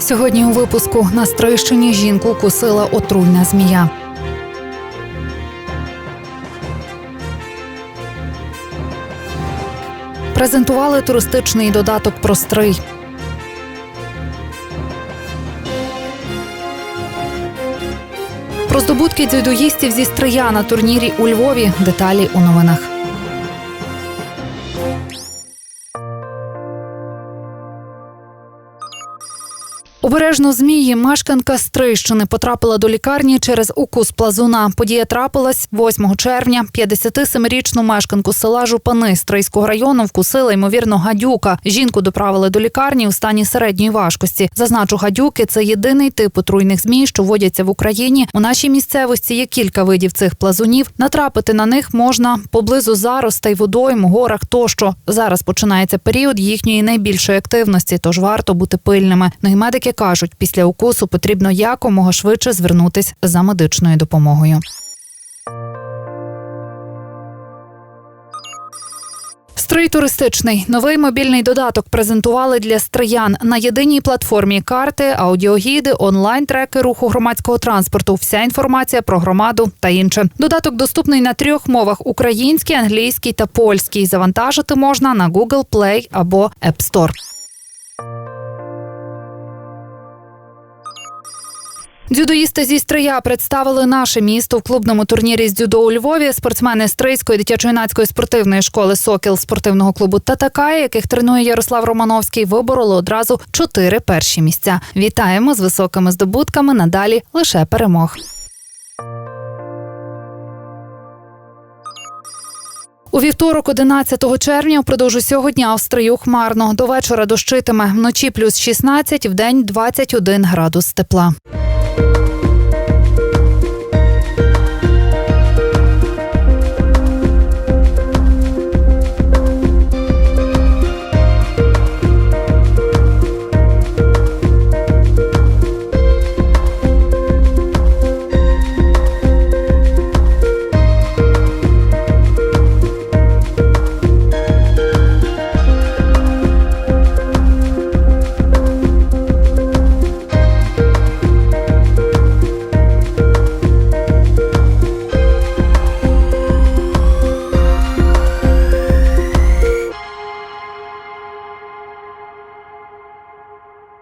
Сьогодні у випуску на Стрийщині жінку кусила отруйна змія. Презентували туристичний додаток про стрий. Про здобутки дзюдоїстів зі стрия на турнірі у Львові. Деталі у новинах. Обережно змії мешканка Стрийщини потрапила до лікарні через укус плазуна. Подія трапилась 8 червня. 57-річну мешканку села Жупани Стрийського району вкусила ймовірно гадюка. Жінку доправили до лікарні у стані середньої важкості. Зазначу, гадюки це єдиний тип отруйних змій, що водяться в Україні. У нашій місцевості є кілька видів цих плазунів. Натрапити на них можна поблизу заростей, водойм, горах тощо. Зараз починається період їхньої найбільшої активності, тож варто бути пильними. І медики кажуть, після укусу потрібно якомога швидше звернутись за медичною допомогою. Стрий туристичний новий мобільний додаток презентували для стриян на єдиній платформі карти, аудіогіди, онлайн-треки руху громадського транспорту. Вся інформація про громаду та інше. Додаток доступний на трьох мовах: українській, англійській та польській. Завантажити можна на Google Play або App Store. Дзюдоїсти зі Стрия представили наше місто в клубному турнірі з дзюдо у Львові. Спортсмени Стрийської дитячо-юнацької спортивної школи Сокіл спортивного клубу Татакай, яких тренує Ярослав Романовський, вибороли одразу чотири перші місця. Вітаємо з високими здобутками. Надалі лише перемог. У вівторок, 11 червня, впродовж усього дня в стрию хмарно. До вечора дощитиме. Вночі плюс 16, вдень 21 градус тепла.